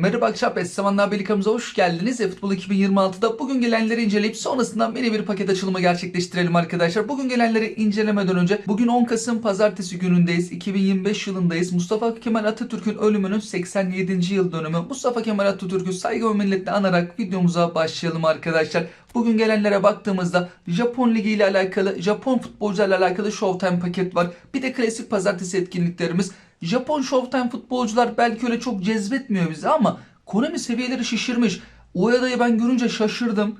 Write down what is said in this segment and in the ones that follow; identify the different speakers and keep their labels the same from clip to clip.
Speaker 1: Merhaba akşam Essemanlar Belikamıza hoş geldiniz. E-Futbol 2026'da bugün gelenleri inceleyip sonrasından mini bir paket açılımı gerçekleştirelim arkadaşlar. Bugün gelenleri incelemeden önce bugün 10 Kasım Pazartesi günündeyiz. 2025 yılındayız. Mustafa Kemal Atatürk'ün ölümünün 87. yıl dönümü. Mustafa Kemal Atatürk'ü saygı ve minnetle anarak videomuza başlayalım arkadaşlar. Bugün gelenlere baktığımızda Japon Ligi ile alakalı, Japon futbolcularla alakalı Showtime paket var. Bir de klasik pazartesi etkinliklerimiz. Japon Showtime futbolcular belki öyle çok cezbetmiyor bizi ama Konami seviyeleri şişirmiş. Ueda'yı ben görünce şaşırdım.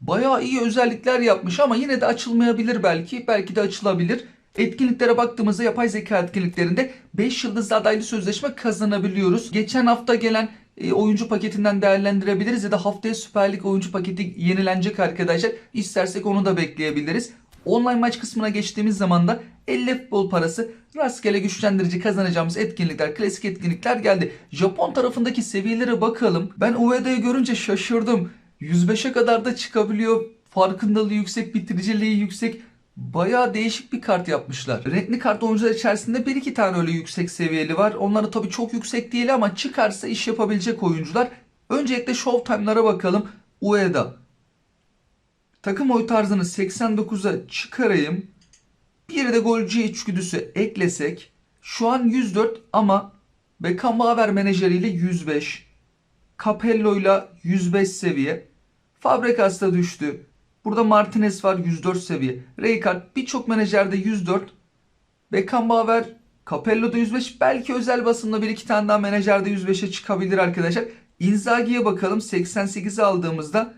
Speaker 1: Bayağı iyi özellikler yapmış ama yine de açılmayabilir belki. Belki de açılabilir. Etkinliklere baktığımızda yapay zeka etkinliklerinde 5 yıldızlı adaylı sözleşme kazanabiliyoruz. Geçen hafta gelen e, oyuncu paketinden değerlendirebiliriz ya da haftaya Süper Lig oyuncu paketi yenilenecek arkadaşlar. İstersek onu da bekleyebiliriz. Online maç kısmına geçtiğimiz zaman da 50 futbol parası rastgele güçlendirici kazanacağımız etkinlikler, klasik etkinlikler geldi. Japon tarafındaki seviyelere bakalım. Ben Ueda'yı görünce şaşırdım. 105'e kadar da çıkabiliyor. Farkındalığı yüksek, bitiriciliği yüksek. Bayağı değişik bir kart yapmışlar. Renkli kart oyuncular içerisinde bir iki tane öyle yüksek seviyeli var. Onları tabii çok yüksek değil ama çıkarsa iş yapabilecek oyuncular. Öncelikle Showtime'lara bakalım. Ueda. Takım oy tarzını 89'a çıkarayım. Bir de golcü içgüdüsü eklesek. Şu an 104 ama Beckenbauer menajeriyle 105. Capello'yla 105 seviye. Fabregas da düştü. Burada Martinez var 104 seviye. Rijkaard birçok menajerde 104. Beckenbauer, Capello'da 105. Belki özel basında bir iki tane daha menajerde 105'e çıkabilir arkadaşlar. Inzaghi'ye bakalım 88'i aldığımızda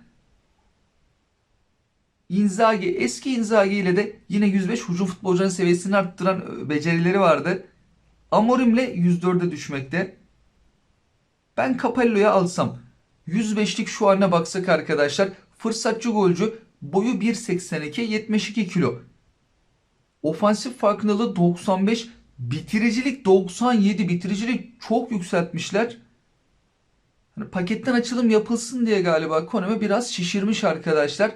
Speaker 1: Inzaghi, eski Inzaghi ile de yine 105 hücum futbolcunun seviyesini arttıran e, becerileri vardı. Amorim'le 104'e düşmekte. Ben Capello'ya alsam 105'lik şu haline baksak arkadaşlar fırsatçı golcü boyu 1.82 72 kilo. Ofansif farkındalığı 95 bitiricilik 97 bitiricilik çok yükseltmişler. Hani paketten açılım yapılsın diye galiba Konami biraz şişirmiş arkadaşlar.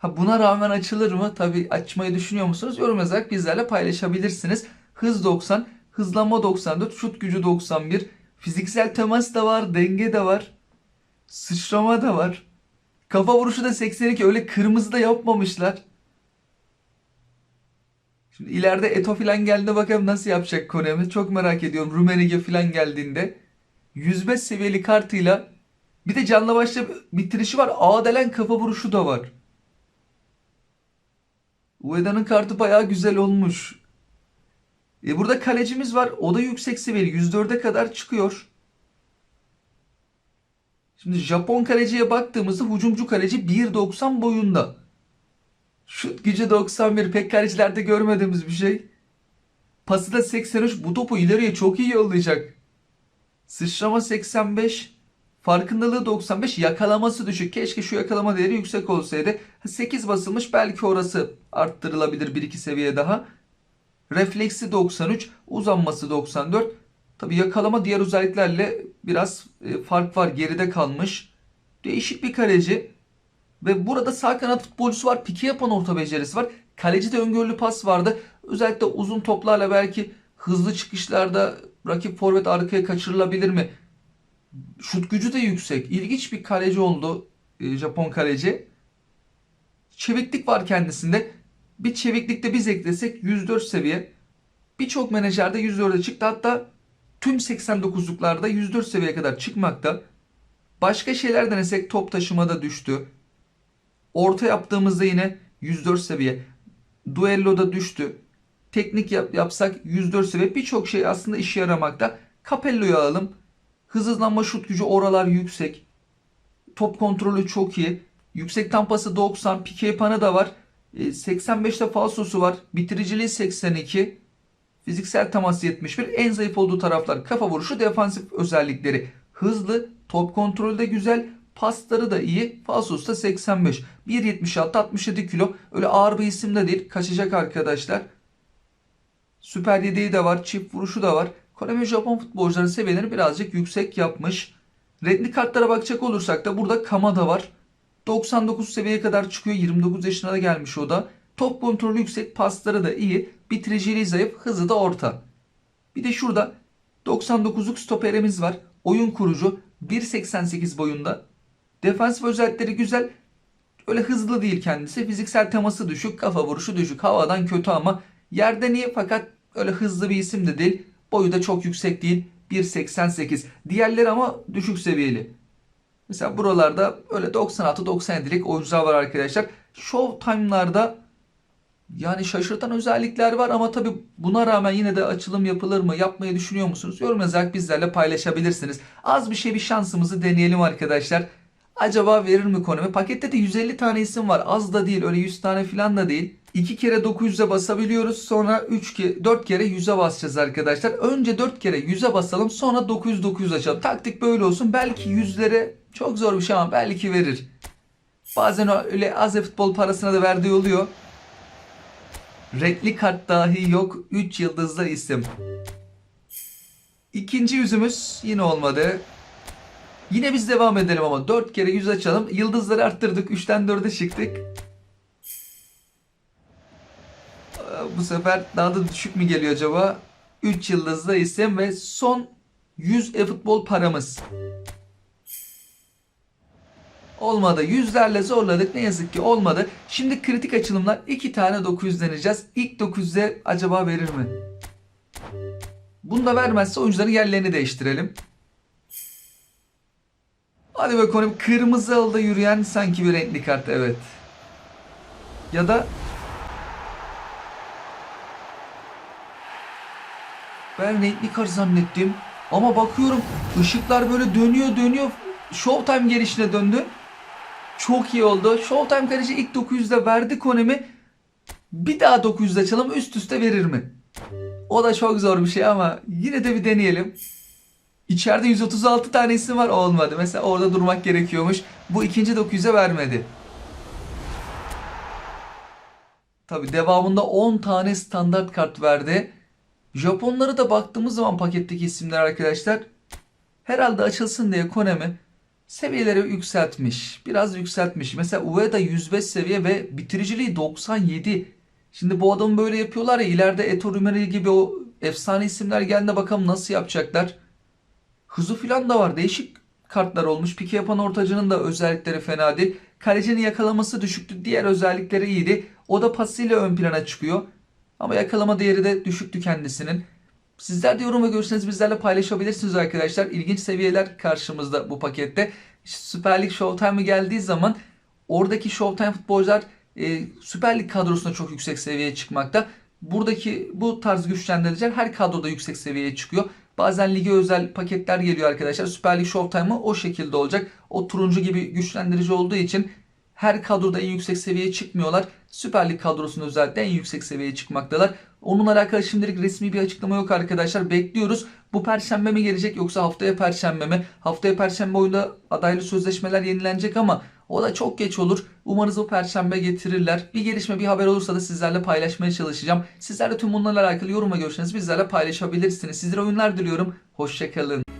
Speaker 1: Ha buna rağmen açılır mı? Tabi açmayı düşünüyor musunuz? Yorum yazarak bizlerle paylaşabilirsiniz. Hız 90, hızlanma 94, şut gücü 91, fiziksel temas da var, denge de var. Sıçrama da var. Kafa vuruşu da 82 öyle kırmızı da yapmamışlar. Şimdi ileride Eto filan geldiğinde bakalım nasıl yapacak Konami. Çok merak ediyorum. Rumenige filan geldiğinde. 105 seviyeli kartıyla bir de canlı başla bitirişi var. Adelen kafa vuruşu da var. Ueda'nın kartı bayağı güzel olmuş. E burada kalecimiz var. O da yüksek seviyeli. 104'e kadar çıkıyor. Şimdi Japon kaleciye baktığımızda hücumcu kaleci 1.90 boyunda. Şut gücü 91. Pek kalecilerde görmediğimiz bir şey. Pası da 83. Bu topu ileriye çok iyi yollayacak. Sıçrama 85. Farkındalığı 95. Yakalaması düşük. Keşke şu yakalama değeri yüksek olsaydı. 8 basılmış. Belki orası arttırılabilir 1-2 seviye daha. Refleksi 93. Uzanması 94. Tabi yakalama diğer özelliklerle biraz e, fark var. Geride kalmış. Değişik bir kaleci. Ve burada sağ kanat futbolcusu var. Pike yapan orta becerisi var. Kaleci de öngörülü pas vardı. Özellikle uzun toplarla belki hızlı çıkışlarda rakip forvet arkaya kaçırılabilir mi? Şut gücü de yüksek. İlginç bir kaleci oldu e, Japon kaleci. Çeviklik var kendisinde. Bir çeviklikte biz eklesek 104 seviye. Birçok menajerde 104'e çıktı. Hatta tüm 89'luklarda 104 seviyeye kadar çıkmakta. Başka şeyler denesek top taşımada düştü. Orta yaptığımızda yine 104 seviye. Duello'da düştü. Teknik yap, yapsak 104 seviye. Birçok şey aslında işe yaramakta. Capello'yu alalım. Hız hızlanma şut gücü oralar yüksek. Top kontrolü çok iyi. Yüksek tampası 90. Pike panı da var. E, 85'te falsosu var. Bitiriciliği 82. Fiziksel temas 71. En zayıf olduğu taraflar kafa vuruşu, defansif özellikleri. Hızlı, top kontrolü de güzel. Pasları da iyi. Falsosu da 85. 1.76 67 kilo. Öyle ağır bir isim de değil. Kaçacak arkadaşlar. Süper yedeği de var. Çift vuruşu da var. Konami Japon futbolcuların seviyelerini birazcık yüksek yapmış. Renkli kartlara bakacak olursak da burada Kamada var. 99 seviyeye kadar çıkıyor. 29 yaşına da gelmiş o da. Top kontrolü yüksek, pasları da iyi. Bitiriciliği zayıf, hızı da orta. Bir de şurada 99'luk stoperimiz var. Oyun kurucu. 1.88 boyunda. Defansif özellikleri güzel. Öyle hızlı değil kendisi. Fiziksel teması düşük, kafa vuruşu düşük. Havadan kötü ama yerden iyi fakat öyle hızlı bir isim de değil. Boyu da çok yüksek değil. 1.88. Diğerleri ama düşük seviyeli. Mesela buralarda öyle 96-97'lik oyuncular var arkadaşlar. Showtime'larda yani şaşırtan özellikler var ama tabi buna rağmen yine de açılım yapılır mı? Yapmayı düşünüyor musunuz? Yorum yazarak bizlerle paylaşabilirsiniz. Az bir şey bir şansımızı deneyelim arkadaşlar. Acaba verir mi Konami? Pakette de 150 tane isim var. Az da değil. Öyle 100 tane falan da değil. 2 kere 900'e basabiliyoruz. Sonra 3 ke 4 kere 100'e basacağız arkadaşlar. Önce 4 kere 100'e basalım. Sonra 900 900 açalım. Taktik böyle olsun. Belki 100'lere çok zor bir şey ama belki verir. Bazen öyle az futbol parasına da verdiği oluyor. Renkli kart dahi yok. 3 yıldızlı isim. İkinci yüzümüz yine olmadı. Yine biz devam edelim ama 4 kere 100 açalım. Yıldızları arttırdık. 3'ten 4'e çıktık. Bu sefer daha da düşük mü geliyor acaba? 3 yıldızlı isim ve son 100 e-futbol paramız. Olmadı. Yüzlerle zorladık. Ne yazık ki olmadı. Şimdi kritik açılımlar. 2 tane 900 deneyeceğiz. İlk 900'e acaba verir mi? Bunu da vermezse oyuncuların yerlerini değiştirelim. Hadi bakalım kırmızı alda yürüyen sanki bir renkli kart evet. Ya da ben renkli kart zannettim. Ama bakıyorum ışıklar böyle dönüyor dönüyor. Showtime gelişine döndü. Çok iyi oldu. Showtime kaleci ilk 900'de verdi Konami. Bir daha 900 açalım üst üste verir mi? O da çok zor bir şey ama yine de bir deneyelim. İçeride 136 tane var olmadı. Mesela orada durmak gerekiyormuş. Bu ikinci 900'e vermedi. Tabi devamında 10 tane standart kart verdi. Japonlara da baktığımız zaman paketteki isimler arkadaşlar herhalde açılsın diye Konami seviyeleri yükseltmiş. Biraz yükseltmiş. Mesela Ueda 105 seviye ve bitiriciliği 97. Şimdi bu adamı böyle yapıyorlar ya ileride Eto gibi o efsane isimler geldiğinde bakalım nasıl yapacaklar. Hızı filan da var. Değişik kartlar olmuş. Pike yapan ortacının da özellikleri fena değil. Kalecinin yakalaması düşüktü. Diğer özellikleri iyiydi. O da pasıyla ön plana çıkıyor. Ama yakalama değeri de düşüktü kendisinin. Sizler de yorum ve görüşlerinizi bizlerle paylaşabilirsiniz arkadaşlar. İlginç seviyeler karşımızda bu pakette. Süper Lig Showtime'ı geldiği zaman oradaki Showtime futbolcular e, Süper Lig kadrosunda çok yüksek seviyeye çıkmakta. Buradaki bu tarz güçlendiriciler her kadroda yüksek seviyeye çıkıyor. Bazen lige özel paketler geliyor arkadaşlar. Süper Lig Showtime'ı o şekilde olacak. O turuncu gibi güçlendirici olduğu için her kadroda en yüksek seviyeye çıkmıyorlar. Süper Lig kadrosunda özellikle en yüksek seviyeye çıkmaktalar. Onunla alakalı şimdilik resmi bir açıklama yok arkadaşlar. Bekliyoruz. Bu perşembe mi gelecek yoksa haftaya perşembe mi? Haftaya perşembe oyunda adaylı sözleşmeler yenilenecek ama o da çok geç olur. Umarız o perşembe getirirler. Bir gelişme bir haber olursa da sizlerle paylaşmaya çalışacağım. Sizler de tüm bunlarla alakalı yorum ve görüşlerinizi bizlerle paylaşabilirsiniz. Sizlere oyunlar diliyorum. Hoşçakalın.